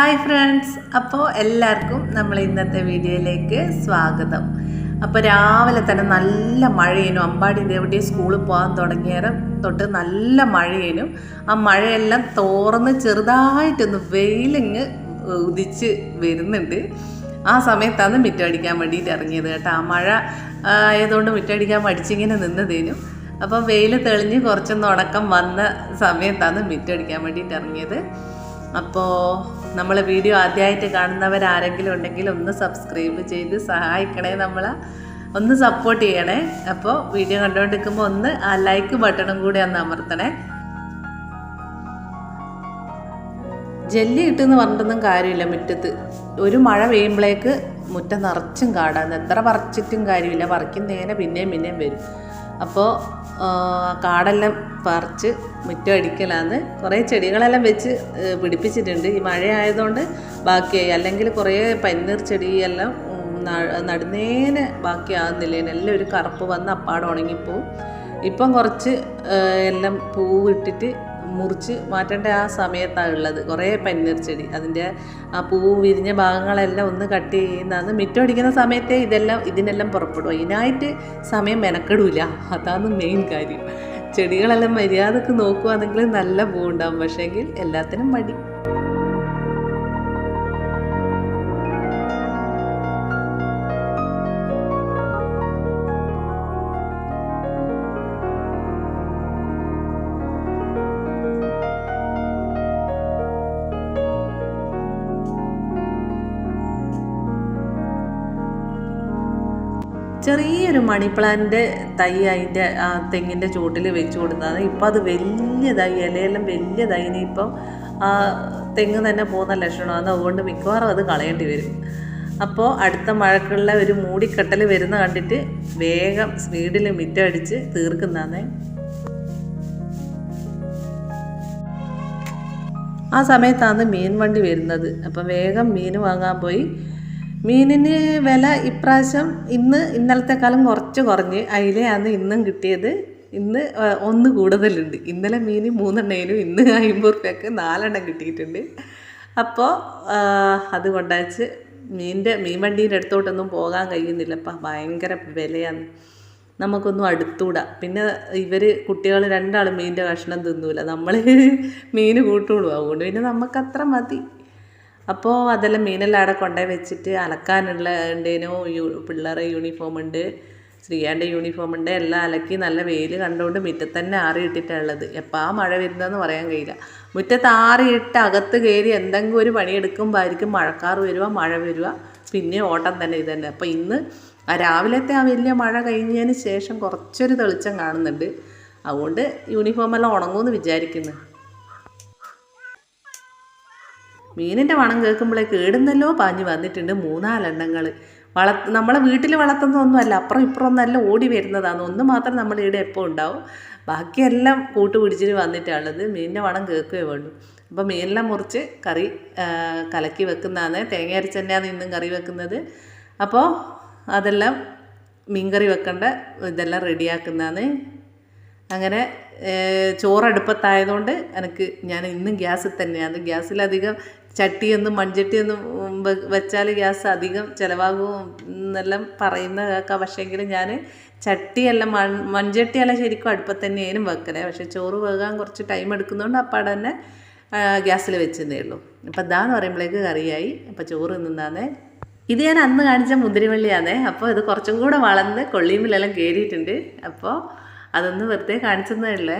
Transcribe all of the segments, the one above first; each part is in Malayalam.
Hi friends. അപ്പോൾ എല്ലാവർക്കും നമ്മൾ ഇന്നത്തെ വീഡിയോയിലേക്ക് സ്വാഗതം. അപ്പോൾ രാവിലെ തന്നെ നല്ല മഴയേനും. അമ്പാടി എവിടെയും സ്കൂളിൽ പോകാൻ തുടങ്ങിയേരം. തൊട്ട് നല്ല മഴയേനും. ആ മഴയെല്ലാം തോർന്ന് ചെറുതായിട്ടൊന്ന് വെയിലിങ് ഉദിച്ച് വരുന്നുണ്ട്. ആ സമയത്താണ് മിറ്റടിക്കാൻ വേണ്ടിയിട്ട് ഇറങ്ങിയത് കേട്ടോ. ആ മഴ ആയതുകൊണ്ട് മിറ്റടിക്കാൻ മടിച്ചിങ്ങനെ നിന്നതേനും. അപ്പോൾ വെയിൽ തെളിഞ്ഞ് കുറച്ചൊന്ന് ഉണക്കം വന്ന സമയത്താണ് മിറ്റടിക്കാൻ വേണ്ടിയിട്ട് ഇറങ്ങിയത്. അപ്പോൾ നമ്മൾ വീഡിയോ ആദ്യമായിട്ട് കാണുന്നവരാരെങ്കിലും ഉണ്ടെങ്കിൽ ഒന്ന് സബ്സ്ക്രൈബ് ചെയ്ത് സഹായിക്കണേ നമ്മൾ ഒന്ന് സപ്പോർട്ട് ചെയ്യണേ. അപ്പോൾ വീഡിയോ കണ്ടുകൊണ്ടിരിക്കുമ്പോൾ ഒന്ന് ആ ലൈക്ക് ബട്ടണും കൂടി ഒന്ന് അമർത്തണേ. ജെല്ലി ഇട്ടെന്ന് പറഞ്ഞിട്ടൊന്നും കാര്യമില്ല മുറ്റത്ത്. ഒരു മഴ പെയ്യുമ്പോഴേക്ക് മുറ്റം നിറച്ചും കാടാന്ന് എത്ര പറിച്ചിട്ടും കാര്യമില്ല. പറിക്കുന്നേനെ പിന്നെയും പിന്നെയും വരും. അപ്പോൾ കാടെല്ലാം പറിച്ച് മുറ്റം അടിക്കലാന്ന് കുറേ ചെടികളെല്ലാം വെച്ച് പിടിപ്പിച്ചിട്ടുണ്ട്. ഈ മഴ ആയതുകൊണ്ട് ബാക്കിയായി. അല്ലെങ്കിൽ കുറേ പന്നീർ ചെടിയെല്ലാം നടുന്നേന് ബാക്കിയാകുന്നില്ലേ എല്ലാം ഒരു കറുപ്പ് വന്ന് അപ്പാട് ഉണങ്ങിപ്പോവും. ഇപ്പം കുറച്ച് എല്ലാം പൂവിട്ടിട്ട് മുറിച്ച് മാറ്റേണ്ട ആ സമയത്താണ് ഉള്ളത്. കുറേ പന്നീർ ചെടി. അതിന്റെ ആ പൂവ് വിരിഞ്ഞ ഭാഗങ്ങളെല്ലാം ഒന്ന് കട്ട് ചെയ്യുന്നതാണ് മിറ്റം അടിക്കുന്ന സമയത്തെ ഇതെല്ലാം ഇതിനെല്ലാം പുറപ്പെടും. അതിനായിട്ട് സമയം മെനക്കെടില്ല അതാണ് മെയിൻ കാര്യം. ചെടികളെല്ലാം മര്യാദയ്ക്ക് നോക്കുവാണെങ്കിൽ നല്ല പൂവുണ്ടാകും പക്ഷേങ്കിൽ എല്ലാത്തിനും മടി. ചെറിയൊരു മണി തൈ അതിന്റെ ആ തെങ്ങിന്റെ ചുവട്ടിൽ വെച്ച് കൊടുത്തതാണ് ഇപ്പം അത് വലിയതായി ഇലയെല്ലാം വലിയതായി. ഇനിയിപ്പം ആ തെങ്ങ് തന്നെ പോകുന്ന ലക്ഷണമാണ് അതുകൊണ്ട് മിക്കവാറും അത് കളയേണ്ടി വരും. അപ്പോൾ അടുത്ത മഴക്കുള്ള ഒരു മൂടിക്കെട്ടൽ വരുന്ന കണ്ടിട്ട് വേഗം സ്പീഡിൽ മിറ്റടിച്ച് തീർക്കുന്നതാണേ. ആ സമയത്താണ് മീൻ വണ്ടി വരുന്നത്. അപ്പം വേഗം മീൻ വാങ്ങാൻ പോയി. മീനിന് വില ഇപ്രാവശ്യം ഇന്ന് ഇന്നലത്തെക്കാളും കുറച്ച് കുറഞ്ഞ് അയിലയാണ് ഇന്നും കിട്ടിയത്. ഇന്ന് ഒന്ന് കൂടുതലുണ്ട്. ഇന്നലെ മീൻ മൂന്നെണ്ണയിലും ഇന്ന് അമ്പത് റുപ്യക്ക് നാലെണ്ണം കിട്ടിയിട്ടുണ്ട്. അപ്പോൾ അത് കൊണ്ടാച്ച് മീനിന്റെ മീൻ വണ്ടീന്റെ അടുത്തോട്ടൊന്നും പോകാൻ കഴിയുന്നില്ല അപ്പം ഭയങ്കര വിലയാണ്. നമുക്കൊന്നും അടുത്തൂടാ. പിന്നെ ഇവർ കുട്ടികൾ രണ്ടാളും മീനിന്റെ കഷ്ണം തിന്നൂല. നമ്മൾ മീൻ കൂട്ടുള്ളൂ. അതുകൊണ്ട് പിന്നെ നമുക്കത്ര മതി. അപ്പോൾ അതെല്ലാം മീനെല്ലാം അവിടെ കൊണ്ടുപോയി വെച്ചിട്ട് അലക്കാനുള്ള ഉണ്ടേനോ. യൂ പിള്ളേരെ യൂണിഫോം ഉണ്ട്. സ്ത്രീയാന്റെ യൂണിഫോം ഉണ്ട്. എല്ലാം അലക്കി നല്ല വെയിൽ കണ്ടുകൊണ്ട് മുറ്റത്ത് തന്നെ ആറിയിട്ടിട്ടുള്ളത് എപ്പോൾ ആ മഴ വരുന്നതെന്ന് പറയാൻ കഴിയില്ല. മുറ്റത്ത് ആറിയിട്ട് അകത്ത് കയറി എന്തെങ്കിലും ഒരു പണിയെടുക്കുമ്പോഴായിരിക്കും മഴക്കാർ വരിക മഴ വരിക പിന്നെ ഓട്ടം തന്നെ ഇത് തന്നെ. അപ്പോൾ ഇന്ന് രാവിലത്തെ ആ വലിയ മഴ കഴിഞ്ഞതിന് ശേഷം കുറച്ചൊരു തെളിച്ചം കാണുന്നുണ്ട്. അതുകൊണ്ട് യൂണിഫോം എല്ലാം ഉണങ്ങുമെന്ന് വിചാരിക്കുന്നു. മീനിന്റെ മണം കേൾക്കുമ്പോഴേക്ക് കേടുന്നല്ലോ പാഞ്ഞ് വന്നിട്ടുണ്ട് മൂന്നാലെണ്ണങ്ങൾ വള നമ്മളെ വീട്ടിൽ വളർത്തുന്നതൊന്നുമല്ല അപ്പുറം ഇപ്പുറം ഒന്നല്ല ഓടി വരുന്നതാണ്. ഒന്ന് മാത്രം നമ്മുടെ ഇവിടെ എപ്പോൾ ഉണ്ടാവും. ബാക്കിയെല്ലാം കൂട്ട് പിടിച്ചിട്ട് വന്നിട്ടാണുള്ളത്. മീനിന്റെ മണം കേൾക്കുകയേ വേണ്ടു. അപ്പോൾ മീനെല്ലാം മുറിച്ച് കറി കലക്കി വെക്കുന്നതാണ്. തേങ്ങ അരച്ച് തന്നെയാണ് ഇന്നും കറി വെക്കുന്നത്. അപ്പോൾ അതെല്ലാം മീൻകറി വെക്കേണ്ട ഇതെല്ലാം റെഡിയാക്കുന്നതാണ്. അങ്ങനെ ചോറ് അടുപ്പത്തായതുകൊണ്ട് എനിക്ക് ഞാൻ ഇന്നും ഗ്യാസിൽ തന്നെയാണ്. ഗ്യാസിലധികം ചട്ടിയൊന്നും മൺചട്ടിയൊന്നും വെച്ചാൽ ഗ്യാസ് അധികം ചിലവാകും എന്നെല്ലാം പറയുന്ന കേൾക്കാം. പക്ഷേങ്കിൽ ഞാൻ ചട്ടിയല്ല മൺ മൺചട്ടിയല്ല ശരിക്കും അടുപ്പത്ത് തന്നെയായാലും വെക്കലേ. പക്ഷേ ചോറ് വേകാൻ കുറച്ച് ടൈം എടുക്കുന്നതുകൊണ്ട് അപ്പം തന്നെ ഗ്യാസിൽ വെച്ചതേ ഉള്ളൂ. അപ്പം ഇതാന്ന് പറയുമ്പോഴേക്ക് കറിയായി. അപ്പം ചോറ് നിന്നാന്നേ ഇത് ഞാൻ അന്ന് കാണിച്ച മുന്തിരിവള്ളിയാണേ അപ്പോൾ ഇത് കുറച്ചും കൂടെ വളർന്ന് കൊള്ളിയുമ്പിലെല്ലാം കയറിയിട്ടുണ്ട് അപ്പോൾ അതൊന്ന് വെറുതെ കാണിച്ചതേ ഉള്ളേ.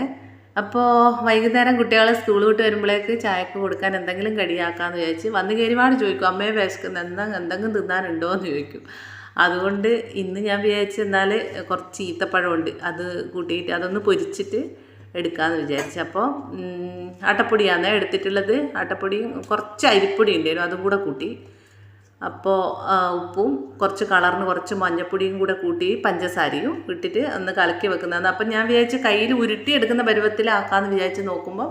അപ്പോൾ വൈകുന്നേരം കുട്ടികളെ സ്കൂൾ വിട്ട് വരുമ്പോഴേക്ക് ചായക്ക് കൊടുക്കാൻ എന്തെങ്കിലും കടിയാക്കാമെന്ന് വിചാരിച്ച് വന്ന് കയറിപാട് ചോദിക്കും അമ്മയെ വിശക്കുന്ന എന്താ എന്തെങ്കിലും തിന്നാനുണ്ടോ? എന്ന് ചോദിക്കും. അതുകൊണ്ട് ഇന്ന് ഞാൻ വിചാരിച്ചു എന്നാൽ കുറച്ച് ഈത്തപ്പഴമുണ്ട് അത് കൂട്ടിയിട്ട് അതൊന്ന് പൊരിച്ചിട്ട് എടുക്കാമെന്ന് വിചാരിച്ചു. അപ്പോൾ അട്ടപ്പൊടിയാണ് എടുത്തിട്ടുള്ളത്. ആട്ടപ്പൊടിയും കുറച്ച് അരിപ്പൊടി ഉണ്ടായിരുന്നു അതും കൂടെ കൂട്ടി അപ്പോൾ ഉപ്പും കുറച്ച് കളറിന് കുറച്ച് മഞ്ഞപ്പൊടിയും കൂടെ കൂട്ടി പഞ്ചസാരയും ഇട്ടിട്ട് ഒന്ന് കലക്കി വെക്കുന്നതാണ്. അപ്പം ഞാൻ വിചാരിച്ച് കയ്യിൽ ഉരുട്ടി എടുക്കുന്ന പരുവത്തിലാക്കാമെന്ന് വിചാരിച്ച് നോക്കുമ്പോൾ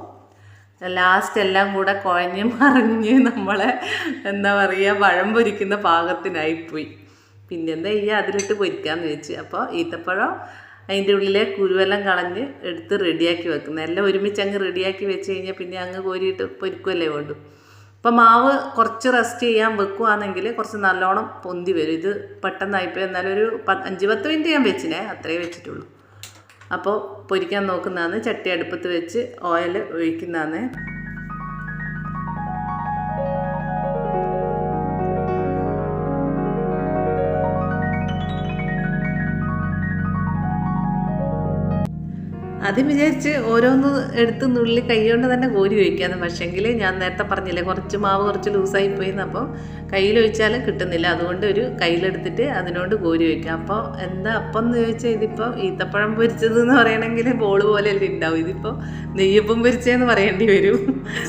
ലാസ്റ്റ് എല്ലാം കൂടെ കുഴഞ്ഞ് മറിഞ്ഞ് നമ്മളെ എന്താ പറയുക പഴം പൊരിക്കുന്ന പാകത്തിനായിപ്പോയി പിന്നെന്താ ചെയ്യുക അതിലിട്ട് പൊരിക്കാമെന്ന് വെച്ച്. അപ്പോൾ ഈത്തപ്പഴം അതിന്റെ ഉള്ളിലെ കുരുവെല്ലാം കളഞ്ഞ് എടുത്ത് റെഡിയാക്കി വെക്കുന്നത് എല്ലാം ഒരുമിച്ച് അങ്ങ് റെഡിയാക്കി വെച്ച് കഴിഞ്ഞാൽ പിന്നെ അങ്ങ് കോരിയിട്ട് പൊരിക്കുമല്ലേ വേണ്ടു. അപ്പം മാവ് കുറച്ച് റെസ്റ്റ് ചെയ്യാൻ വെക്കുകയാണെങ്കിൽ കുറച്ച് നല്ലോണം പൊന്തി വരും. ഇത് പെട്ടെന്നായിപ്പോൾ എന്നാലും ഒരു അഞ്ച് പത്ത് മിനിറ്റ് ഞാൻ വെച്ചിനെ അത്രേ വെച്ചിട്ടുള്ളൂ. അപ്പോൾ പൊരിക്കാൻ നോക്കുന്നതാണ്. ചട്ടി അടുപ്പത്ത് വെച്ച് ഓയിൽ ഒഴിക്കുന്നതാണ്. അത് വിചാരിച്ച് ഓരോന്ന് എടുത്ത് നുള്ളി കൈകൊണ്ട് തന്നെ കോരി ഒഴിക്കാന്ന് പക്ഷേങ്കിൽ ഞാൻ നേരത്തെ പറഞ്ഞില്ലേ കുറച്ച് മാവ് കുറച്ച് ലൂസായി പോയിന്ന്. അപ്പോൾ കയ്യിൽ ഒഴിച്ചാൽ കിട്ടുന്നില്ല. അതുകൊണ്ട് ഒരു കയ്യിലെടുത്തിട്ട് അതിനോട് കോരി ഒഴിക്കാം അപ്പോൾ എന്താ അപ്പം എന്ന് ചോദിച്ചാൽ ഇതിപ്പോൾ ഈത്തപ്പഴം പൊരിച്ചത് എന്ന് പറയണമെങ്കിൽ ബോൾ പോലെ അല്ലേ ഉണ്ടാവും ഇതിപ്പോൾ നെയ്യപ്പം പൊരിച്ചതെന്ന് പറയേണ്ടി വരും.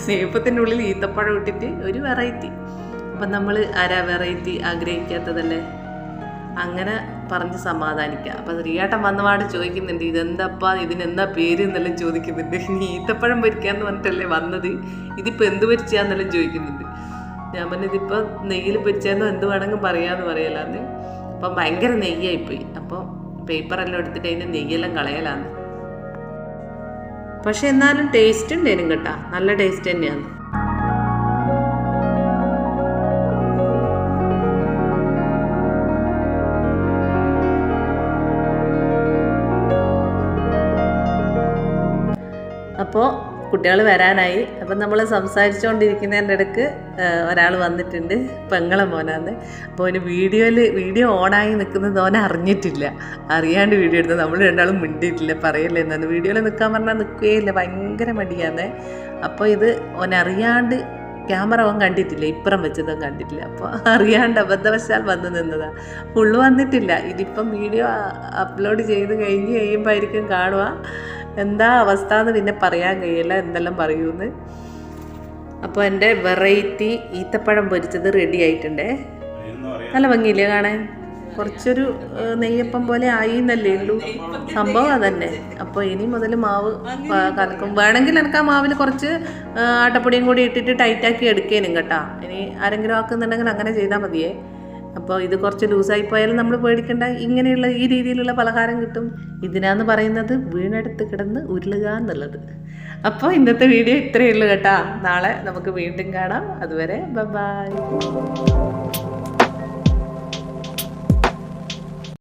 നെയ്യപ്പത്തിന്റെ ഉള്ളിൽ ഈത്തപ്പഴം ഇട്ടിട്ട് ഒരു വെറൈറ്റി. അപ്പം നമ്മൾ ആരാ വെറൈറ്റി ആഗ്രഹിക്കാത്തതല്ലേ? അങ്ങനെ പറഞ്ഞ് സമാധാനിക്കുക അപ്പം റിയാട്ടൻ വന്നപാട് ചോദിക്കുന്നുണ്ട് ഇതെന്താപ്പാ? ഇതിനെന്താ പേര് എന്നെല്ലാം ചോദിക്കുന്നുണ്ട്. ഇനി ഈത്തപ്പഴം പൊരിക്കാന്ന് പറഞ്ഞിട്ടല്ലേ വന്നത്? ഇതിപ്പോൾ എന്ത് പൊരിച്ചാന്നെല്ലാം ചോദിക്കുന്നുണ്ട്. ഞാൻ പറഞ്ഞതിപ്പോൾ നെയ്യിൽ പൊരിച്ചാന്നോ എന്ത് വേണമെങ്കിൽ പറയാമെന്ന് പറയലാന്ന്. അപ്പം ഭയങ്കര നെയ്യായിപ്പോയി. അപ്പോൾ പേപ്പറെല്ലാം എടുത്തിട്ട് അതിന്റെ നെയ്യെല്ലാം കളയലാന്ന്. പക്ഷെ എന്നാലും ടേസ്റ്റ് ഉണ്ടായിരുന്നു കേട്ടാ. നല്ല ടേസ്റ്റ് തന്നെയാണ്. അപ്പോൾ കുട്ടികൾ വരാനായി. അപ്പം നമ്മൾ സംസാരിച്ചുകൊണ്ടിരിക്കുന്നതിന്റെ ഇടയ്ക്ക് ഒരാൾ വന്നിട്ടുണ്ട്. പെങ്ങളെ മോനാന്ന്. അപ്പോൾ അവന് വീഡിയോയിൽ വീഡിയോ ഓണായി നിൽക്കുന്നത് ഓനെ അറിഞ്ഞിട്ടില്ല. അറിയാണ്ട് വീഡിയോ എടുത്തത് നമ്മൾ രണ്ടാളും മിണ്ടിയിട്ടില്ല പറയല്ലേ എന്നാണ് വീഡിയോയിൽ നിൽക്കാൻ പറഞ്ഞാൽ നിൽക്കുകയില്ല ഭയങ്കര മടിയാന്ന്. അപ്പോൾ ഇത് ഓൻ അറിയാണ്ട് ക്യാമറ അവൻ കണ്ടിട്ടില്ല ഇപ്പുറം വെച്ചതും കണ്ടിട്ടില്ല. അപ്പോൾ അറിയാണ്ട് അബദ്ധവശാൽ വന്ന് നിന്നതാണ് ഫുള്ള് വന്നിട്ടില്ല. ഇതിപ്പം വീഡിയോ അപ്ലോഡ് ചെയ്ത് കഴിഞ്ഞ് കഴിയുമ്പോഴായിരിക്കും കാണുക. എന്താ അവസ്ഥ എന്ന് പിന്നെ പറയാൻ കഴിയില്ല എന്തെല്ലാം പറയൂന്ന്. അപ്പോൾ എന്റെ വെറൈറ്റി ഈത്തപ്പഴം പൊരിച്ചത് റെഡി ആയിട്ടുണ്ടേ. നല്ല ഭംഗിയില്ലേ കാണാൻ? കുറച്ചൊരു നെയ്യപ്പം പോലെ ആയി എന്നല്ലേ ഉള്ളൂ. സംഭവം അതന്നെ. അപ്പോൾ ഇനി മുതൽ മാവ് കലക്കും. വേണമെങ്കിൽ എനിക്ക് ആ മാവിൽ കുറച്ച് ആട്ടപ്പൊടിയും കൂടി ഇട്ടിട്ട് ടൈറ്റാക്കി എടുക്കേനും കേട്ടാ. ഇനി ആരെങ്കിലും ആക്കുന്നുണ്ടെങ്കിൽ അങ്ങനെ ചെയ്താൽ മതിയേ. അപ്പോൾ ഇത് കുറച്ച് ലൂസായി പോയാലും നമ്മൾ പേടിക്കേണ്ട. ഇങ്ങനെയുള്ള ഈ രീതിയിലുള്ള പലഹാരം കിട്ടും. ഇതിനാന്ന് പറയുന്നത് വീണെടുത്ത് കിടന്ന് ഉരുളുക എന്നുള്ളത്. അപ്പോൾ ഇന്നത്തെ വീഡിയോ ഇത്രയേ ഉള്ളൂ കേട്ടാ. നാളെ നമുക്ക് വീണ്ടും കാണാം. അതുവരെ ബൈ